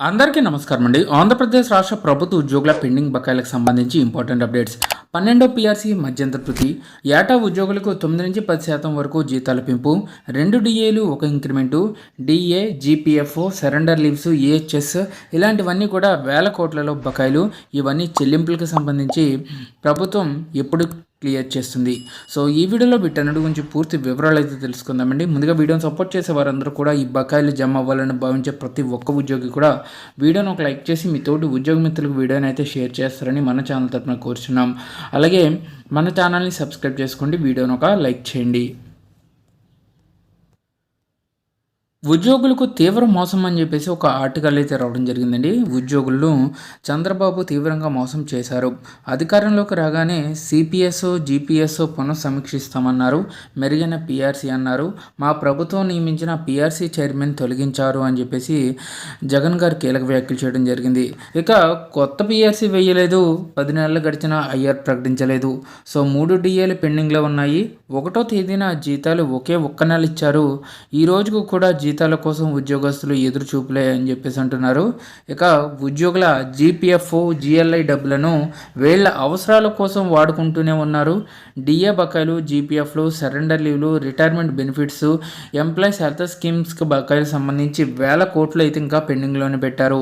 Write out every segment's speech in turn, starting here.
అందరికీ నమస్కారం అండి ఆంధ్రప్రదేశ్ రాష్ట్ర ప్రభుత్వ ఉద్యోగుల పెండింగ్ బకాయిలకు సంబంధించి ఇంపార్టెంట్ అప్డేట్స్. పన్నెండో పీఆర్సీ మధ్యంతర ప్రతి ఏటా ఉద్యోగులకు తొమ్మిది నుంచి పది శాతం వరకు జీతాల పెంపు. రెండు డిఏలు ఒక increment. DA GPF surrender leaves EHS ఇలాంటివన్నీ కూడా వేల కోట్లలో బకాయిలు. ఇవన్నీ చెల్లింపులకు సంబంధించి ప్రభుత్వం ఎప్పుడు క్లియర్ చేస్తుంది. సో ఈ వీడియోలో వీటన్నిటి గురించి పూర్తి వివరాలు అయితే తెలుసుకుందామండి. ముందుగా వీడియోని సపోర్ట్ చేసే వారందరూ కూడా ఈ బకాయిలు జమ అవ్వాలని భావించే ప్రతి ఒక్క ఉద్యోగి కూడా వీడియోని ఒక లైక్ చేసి మీ తోటి ఉద్యోగ మిత్రులకు వీడియోని అయితే షేర్ చేస్తారని మన ఛానల్ తరఫున కోరుచున్నాం. అలాగే మన ఛానల్ని సబ్స్క్రైబ్ చేసుకోండి వీడియోని ఒక లైక్ చేయండి. ఉద్యోగులకు తీవ్ర మోసం అని చెప్పేసి ఒక ఆర్టికల్ అయితే రావడం జరిగిందండి. ఉద్యోగులను చంద్రబాబు తీవ్రంగా మోసం చేశారు. అధికారంలోకి రాగానే సిపిఎస్ జీపీఎస్ పునఃసమీక్షిస్తామన్నారు. మెరుగైన పిఆర్సీ అన్నారు. మా ప్రభుత్వం నియమించిన పిఆర్సీ చైర్మన్ తొలగించారు అని చెప్పేసి జగన్ గారు కీలక వ్యాఖ్యలు చేయడం జరిగింది. ఇక కొత్త పిఆర్సీ వేయలేదు. పది నెలలు గడిచిన ఐఆర్ ప్రకటించలేదు. సో మూడు డిఏలు పెండింగ్లో ఉన్నాయి. ఒకటో తేదీన జీతాలు ఒకే ఒక్క నెల ఇచ్చారు. ఈ రోజుకు కూడా జీతాల కోసం ఉద్యోగస్తులు ఎదురు చూపులే అని చెప్పేసి అంటున్నారు. ఇక ఉద్యోగుల జీపీఎఫ్ జిఎల్ఐ డబ్బులను వీళ్ళ అవసరాల కోసం వాడుకుంటూనే ఉన్నారు. డిఏ బకాయిలు జీపీఎఫ్లు సరెండర్ లీవ్లు రిటైర్మెంట్ బెనిఫిట్స్ ఎంప్లాయీస్ హెల్త్ స్కీమ్స్కి బకాయిలు సంబంధించి వేల కోట్లు అయితే ఇంకా పెండింగ్లోనే పెట్టారు.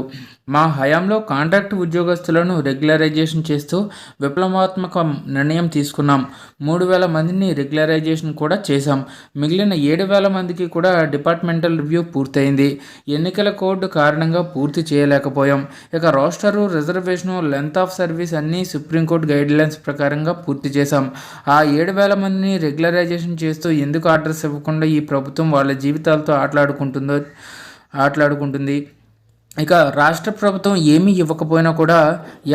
మా హయాంలో కాంట్రాక్ట్ ఉద్యోగస్తులను రెగ్యులరైజేషన్ చేస్తూ విప్లవాత్మక నిర్ణయం తీసుకున్నాం. మూడు వేల మందిని రెగ్యులరైజేషన్ కూడా చేశాం. మిగిలిన ఏడు వేల మందికి కూడా డిపార్ట్మెంటల్ రివ్యూ పూర్తయింది. ఎన్నికల కోడ్ కారణంగా పూర్తి చేయలేకపోయాం. ఇక roster reservation length of service అన్నీ సుప్రీంకోర్టు గైడ్లైన్స్ ప్రకారంగా పూర్తి చేశాం. ఆ ఏడు వేల మందిని రెగ్యులరైజేషన్ చేస్తూ ఎందుకు అడ్రస్ ఇవ్వకుండా ఈ ప్రభుత్వం వాళ్ళ జీవితాలతో ఆటలాడుకుంటుందో ఆటలాడుకుంటుంది? ఇక రాష్ట్ర ప్రభుత్వం ఏమీ ఇవ్వకపోయినా కూడా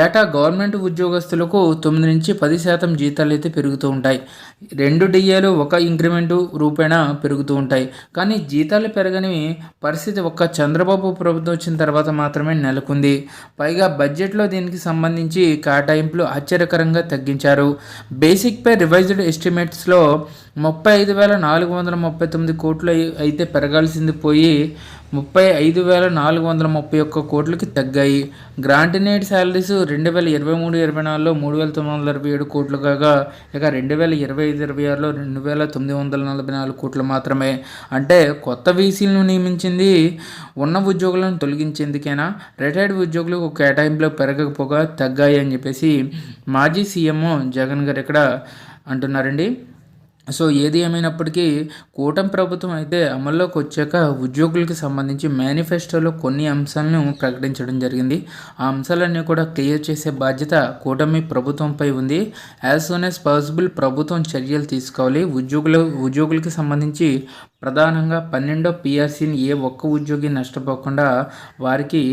ఏటా గవర్నమెంట్ ఉద్యోగస్తులకు తొమ్మిది నుంచి పది శాతం జీతాలు అయితే పెరుగుతూ ఉంటాయి. రెండు డిఏలు ఒక ఇంక్రిమెంటు రూపేణా పెరుగుతూ ఉంటాయి. కానీ జీతాలు పెరగని పరిస్థితి ఒక్క చంద్రబాబు ప్రభుత్వం వచ్చిన తర్వాత మాత్రమే నెలకొంది. పైగా బడ్జెట్లో దీనికి సంబంధించి కేటాయింపులు ఆశ్చర్యకరంగా తగ్గించారు. బేసిక్ పే రివైజ్డ్ ఎస్టిమేట్స్లో ముప్పై ఐదు వేల నాలుగు వందల ముప్పై తొమ్మిది కోట్లు అయితే పెరగాల్సింది పోయి ముప్పై ఐదు వేల నాలుగు వందల ముప్పై ఒక్క కోట్లకి తగ్గాయి. గ్రాంటినేట్ శాలరీస్ రెండు వేల ఇరవై మూడు ఇరవై నాలుగులో మూడు వేల తొమ్మిది వందల ఇరవై ఏడు కోట్లు కాగా ఇక రెండు వేల ఇరవై ఐదు ఇరవై ఆరులో రెండు వేల తొమ్మిది వందల నలభై నాలుగు కోట్లు మాత్రమే. అంటే కొత్త వీసీలను నియమించింది ఉన్న ఉద్యోగులను తొలగించేందుకైనా? రిటైర్డ్ ఉద్యోగులు కేటాయింపులో పెరగకపోగా తగ్గాయి అని చెప్పేసి మాజీ సీఎం జగన్ గారు ఇక్కడ అంటున్నారండి. సో ఏది ఏమైనప్పటికీ కూటమి ప్రభుత్వం అయితే అమల్లోకి వచ్చాక ఉద్యోగులకు సంబంధించి మేనిఫెస్టోలో కొన్ని అంశాలను ప్రకటించడం జరిగింది. ఆ అంశాలన్నీ కూడా క్లియర్ చేసే బాధ్యత కూటమి ప్రభుత్వంపై ఉంది. యాజ్ సూన్ యాజ్ పాసిబుల్ ప్రభుత్వం చర్యలు తీసుకోవాలి. ఉద్యోగుల ఉద్యోగులకి సంబంధించి ప్రధానంగా పన్నెండో పిఆర్సీని ఏ ఒక్క ఉద్యోగి నష్టపోకుండా వారికి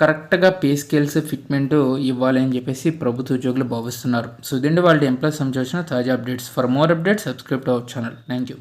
కరెక్ట్గా పే స్కేల్స్ ఫిట్మెంట్ ఇవ్వాలని చెప్పేసి ప్రభుత్వ ఉద్యోగులు భావిస్తున్నారు. సో ఇదండి వాళ్ళ ఎంప్లాయీస్ సంబంధించిన తాజా updates. For more updates subscribe to our channel thank you